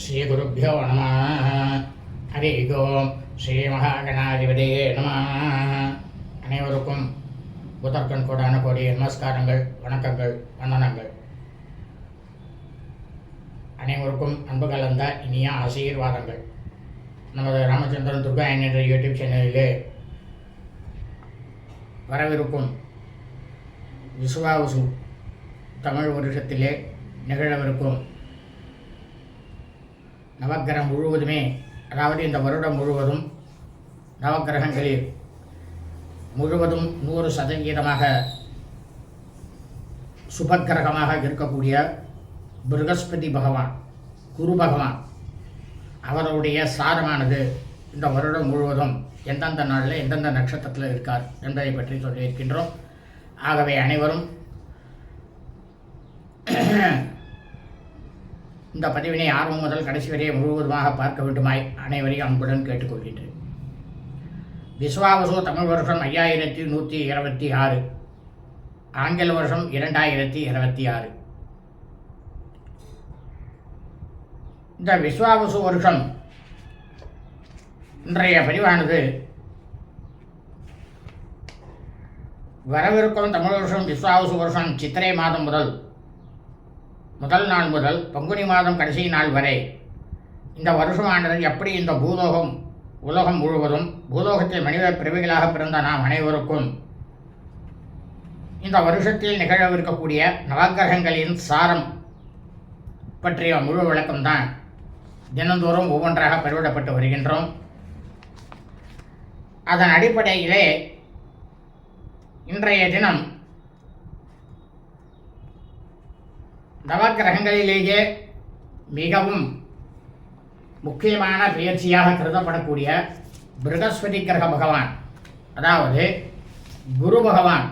ஸ்ரீகுருப்போ நம ஹரி ஓம் ஸ்ரீ மகாகணாதிபதியே நம அனைவருக்கும் புதற்கண் கோடான கோடிய நமஸ்காரங்கள் வணக்கங்கள் வந்தனங்கள். அனைவருக்கும் அன்பு கலந்த இனிய ஆசீர்வாதங்கள். நமது ராமச்சந்திரன் துர்கா என்ற யூடியூப் சேனலிலே வரவிருக்கும் விசுவாவுசு தமிழ் வருஷத்திலே நிகழவிருக்கும் நவக்கிரகம் முழுவதுமே அதாவது இந்த வருடம் முழுவதும் நவக்கிரகங்களில் முழுவதும் நூறு சதவிகிதமாக சுபக்கிரகமாக இருக்கக்கூடிய பிருகஸ்பதி பகவான் குரு பகவான் அவருடைய சாரமானது இந்த வருடம் முழுவதும் எந்தெந்த நாளில் எந்தெந்த நட்சத்திரத்தில் இருக்கார் என்பதை பற்றி சொல்லியிருக்கின்றோம். ஆகவே அனைவரும் இந்த பதிவினை ஆர்வம் முதல் கடைசி வரையை முழுவதுமாக பார்க்க வேண்டுமாய் அனைவரையும் அன்புடன் கேட்டுக்கொள்கின்றேன். விஸ்வாவசு தமிழ் வருஷம் ஐயாயிரத்தி நூற்றி இருபத்தி ஆறு. ஆங்கில வருஷம் இரண்டாயிரத்தி இருபத்தி ஆறு. இந்த விஸ்வாவசு வருஷம் இன்றைய பதிவானது வரவிருக்கும் தமிழ் வருஷம் விஸ்வாவசு வருஷம் சித்திரை மாதம் முதல் முதல் நாள் முதல் பங்குனி மாதம் கடைசி நாள் வரை இந்த வருஷமானது எப்படி இந்த பூலோகம் உலகம் முழுவதும் பூலோகத்தில் மனித பிறவிகளாக பிறந்த நாம் அனைவருக்கும் இந்த வருஷத்தில் நிகழவிருக்கக்கூடிய நவகிரகங்களின் சாரம் பற்றிய முழு விளக்கம்தான் தினந்தோறும் ஒவ்வொன்றாக பதிவிடப்பட்டு வருகின்றோம். அதன் அடிப்படையிலே இன்றைய தினம் நவக்கிரகங்களிலேயே மிகவும் முக்கியமான பயிற்சியாக கருதப்படக்கூடிய பிருகஸ்பதி கிரக பகவான் அதாவது குரு பகவான்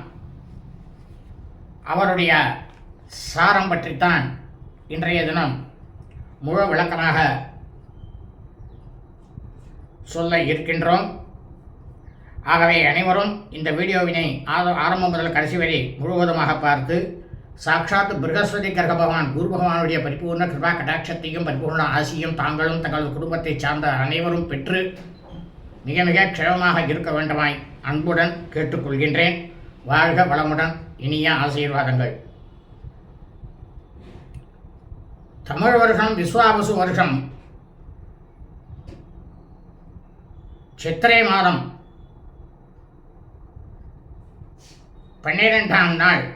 அவருடைய சாரம் பற்றித்தான் இன்றைய தினம் முழு விளக்கமாக சொல்ல இருக்கின்றோம். ஆகவே அனைவரும் இந்த வீடியோவினை ஆரம்பம் முதல் கடைசி வரை முழுவதுமாக பார்த்து சாட்சாத் பிரகஸ்பதி கிரக பகவான் குரு பகவானுடைய பரிபூர்ண கிருபா கடாட்சத்தையும் பரிபூர்ண ஆசியும் தாங்களும் தங்களது குடும்பத்தை சார்ந்த அனைவரும் பெற்று மிக மிக க்ஷேமமாக இருக்க வேண்டுமாய் அன்புடன் கேட்டுக்கொள்கின்றேன். வாழ்க வளமுடன் இனிய ஆசீர்வாதங்கள். தமிழ் வருஷம் விஸ்வாபசு வருஷம். சித்திரை மாதம் பன்னிரெண்டாம் நாள்.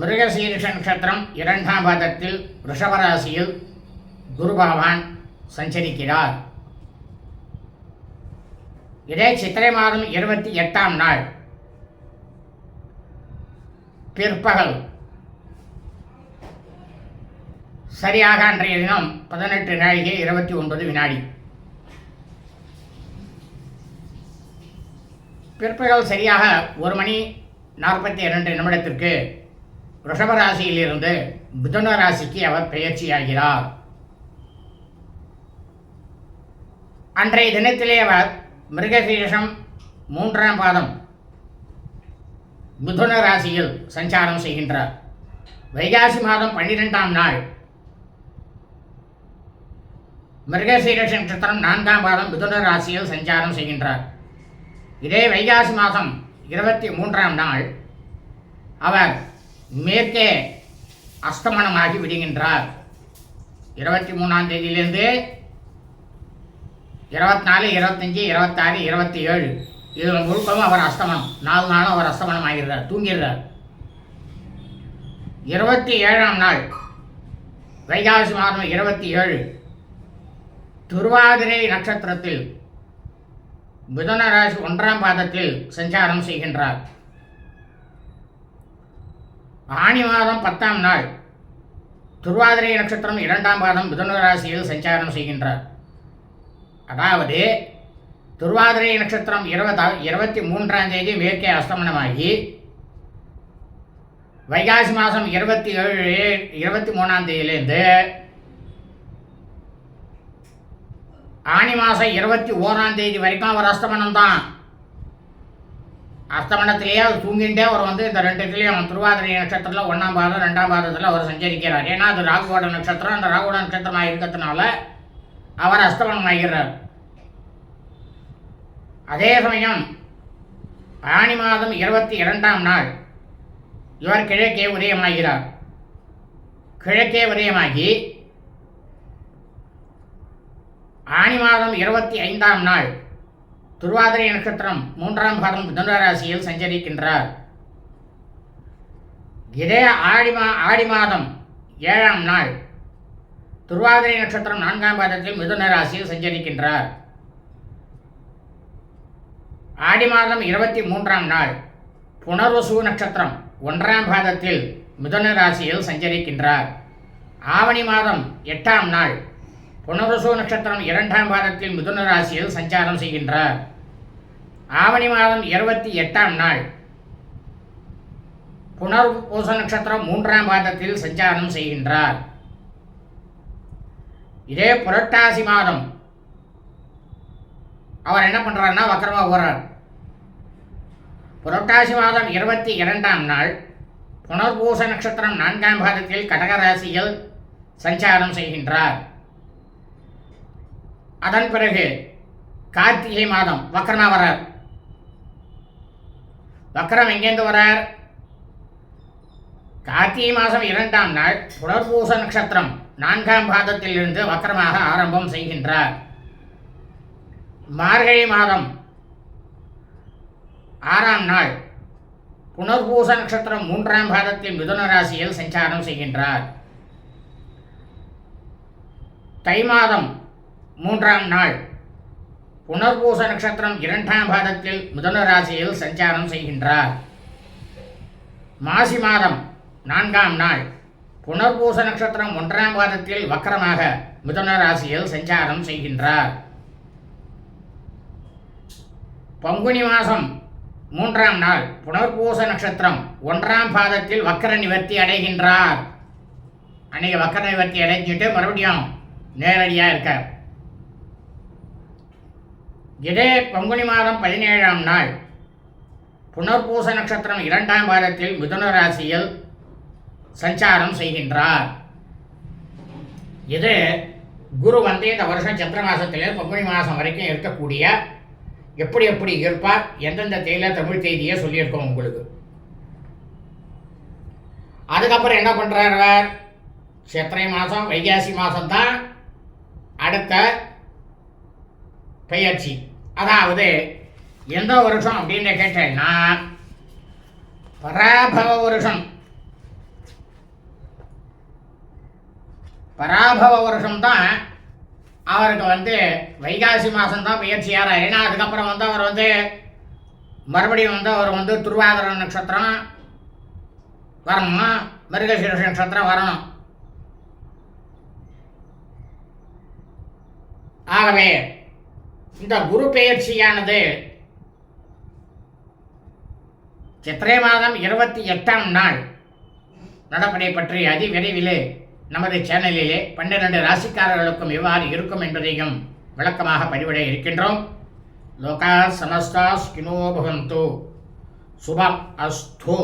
மிருகசீரிஷ நட்சத்திரம் இரண்டாம் பாதத்தில் ரிஷபராசியில் குரு பகவான் சஞ்சரிக்கிறார். இதே சித்திரை மாதம் இருபத்தி எட்டாம் நாள். பிற்பகல். சரியாக அன்றைய தினம் பதினெட்டு நாழிகை இருபத்தி ஒன்பது வினாடி. பிற்பகல் சரியாக ஒரு மணி நாற்பத்தி இரண்டு நிமிடத்திற்கு ரிஷப ராசியிலிருந்து புதன ராசிக்கு அவர் பெயர்ச்சியாகிறார். அன்றைய தினத்திலே அவர் மிருகசீரிஷம் மூன்றாம் பாதம் மிதுன ராசியில் சஞ்சாரம் செய்கின்றார். வைகாசி மாதம் பன்னிரெண்டாம் நாள். மிருகசீரஷ நட்சத்திரம் நான்காம் பாதம் மிதுன ராசியில் சஞ்சாரம் செய்கின்றார். இதே வைகாசி மாதம் இருபத்தி மூன்றாம் நாள். அவர் மேற்கே அஸ்தமனமாகி விடுகின்றார். இருபத்தி மூணாம் தேதியிலிருந்து இருபத்தி நாலு இருபத்தஞ்சி இருபத்தாறு இருபத்தி ஏழு இதில் முழுக்கவும் அவர் அஸ்தமனம். நாலு நாளும் அவர் அஸ்தமனம் ஆகிறார் தூங்கிடுறார். இருபத்தி ஏழாம் நாள் வைகாசி மாதம் இருபத்தி ஏழு திருவாதிரை நட்சத்திரத்தில் மிதுன ராசி ஒன்றாம் பாதத்தில் சஞ்சாரம் செய்கின்றார். ஆணி மாதம் பத்தாம் நாள். திருவாதிரை நட்சத்திரம் இரண்டாம் பாதம் மிதுன ராசியில் சஞ்சாரம் செய்கின்றார். அதாவது திருவாதிரை நட்சத்திரம் இருபதா இருபத்தி மூன்றாம் தேதி மேற்கே அஸ்தமனமாகி வைகாசி மாதம் இருபத்தி ஏழு இருபத்தி மூணாம் தேதியிலேருந்து ஆனி மாதம் இருபத்தி ஓராம் தேதி வரைக்கும் அவர் அஸ்தமனம் தான் அஸ்தமனத்திலேயே அவர் தூங்கிட்டே அவர் வந்து இந்த ரெண்டு இதுலேயும் திருவாதிரை நட்சத்திரத்தில் ஒன்றாம் பாதம் ரெண்டாம் பாதத்தில் அவர் சஞ்சரிக்கிறார். ஏன்னா அது ராகுவோட நட்சத்திரம். அந்த ராகுவோட நட்சத்திரமாக இருக்கிறதுனால அவர் அஸ்தமனம் ஆகிறார் அதே சமயம் ஆனி மாதம் இருபத்தி இரண்டாம் நாள் இவர் கிழக்கே உதயமாகிறார். கிழக்கே உதயமாகி ஆனி மாதம் இருபத்தி ஐந்தாம் நாள் திருவாதிரை நட்சத்திரம் மூன்றாம் பாதம் மிதுனராசியில் சஞ்சரிக்கின்றார். இதே ஆடி மா ஆடி மாதம் ஏழாம் நாள் திருவாதிரை நட்சத்திரம் நான்காம் பாதத்தில் மிதுன ராசியில் சஞ்சரிக்கின்றார். ஆடி மாதம் இருபத்தி மூன்றாம் நாள் புனர்வசு நட்சத்திரம் ஒன்றாம் பாதத்தில் மிதுன ராசியில் சஞ்சரிக்கின்றார். ஆவணி மாதம் எட்டாம் நாள் புனர்வசு நட்சத்திரம் இரண்டாம் பாதத்தில் மிதுன ராசியில் சஞ்சாரம் செய்கின்றார். ஆவணி மாதம் இருபத்தி எட்டாம் நாள். புனர்பூச நட்சத்திரம் மூன்றாம் பாதத்தில் சஞ்சாரம் செய்கின்றார். இதே புரட்டாசி மாதம் அவர் என்ன பண்ணுறாருன்னா வக்கரமாக போகிறார் புரட்டாசி மாதம் இருபத்தி இரண்டாம் நாள் புனர்பூச நட்சத்திரம் நான்காம் பாதத்தில் கடகராசியில் சஞ்சாரம் செய்கின்றார். அதன் பிறகு கார்த்திகை மாதம் வக்கரமாக வரார். வக்கரம் எங்கேருந்து வரார்? கார்த்திகை மாதம் இரண்டாம் நாள் புனர்பூச நட்சத்திரம் நான்காம் பாதத்திலிருந்து வக்கரமாக ஆரம்பம் செய்கின்றார். மார்கழி மாதம் ஆறாம் நாள் புனர்பூச நட்சத்திரம் மூன்றாம் பாதத்தில் மிதுன ராசியில் சஞ்சாரம் செய்கின்றார். தை மாதம் மூன்றாம் நாள் புனர்பூச நட்சத்திரம் இரண்டாம் பாதத்தில் மிதுன ராசியில் சஞ்சாரம் செய்கின்றார். மாசி மாதம் நான்காம் நாள். புனர்பூச நட்சத்திரம் ஒன்றாம் பாதத்தில் வக்கரமாக மிதுன ராசியில் சஞ்சாரம் செய்கின்றார். பங்குனி மாதம் மூன்றாம் நாள். புனர்பூச நட்சத்திரம் ஒன்றாம் பாதத்தில் வக்கர நிவர்த்தி அடைகின்றார். அன்னைக்கு வக்கர நிவர்த்தி அடைஞ்சிட்டு மறுபடியும் நேரடியாக இருக்கார். இதே பங்குனி மாதம் பதினேழாம் நாள் புனர்பூச நட்சத்திரம் இரண்டாம் வாரத்தில் மிதுன ராசியில் சஞ்சாரம் செய்கின்றார். இது குரு வந்து இந்த வருஷம் சந்திர மாதத்திலே பங்குனி மாதம் வரைக்கும் இருக்கக்கூடிய எப்படி எப்படி இருப்பார் எந்தெந்த தேதியில் தமிழ் தேதியை சொல்லியிருக்கோம் உங்களுக்கு. அதுக்கப்புறம் என்ன பண்ணுறார் அவர்? சித்திரை மாதம் வைகாசி மாதம் தான் அடுத்த பெயர்ச்சி. அதாவது எந்த வருஷம் அப்படின்னு கேட்டேன்னா பராபவ வருஷம். பராபவ வருஷம் தான் அவருக்கு வந்து வைகாசி மாதம் தான் பயிற்சியார் ஏன்னா அதுக்கப்புறம் வந்து அவர் வந்து மறுபடியும் வந்து அவர் வந்து திருவாதிர நட்சத்திரம் வரணும்? மிருகசீரஷ நட்சத்திரம் வரணும். ஆகவே இந்த குரு பெயர்ச்சியானது சித்திரை மாதம் இருபத்தி எட்டாம் நாள் நடப்பதை பற்றி அதி விரைவிலே நமது சேனலிலே பன்னிரண்டு ராசிக்காரர்களுக்கும் எவ்வாறு இருக்கும் என்பதையும் விளக்கமாக பதிவிட இருக்கின்றோம். லோகா சமஸ்தா ஸ்கினோ பவந்து சுபம் அஸ்தோ.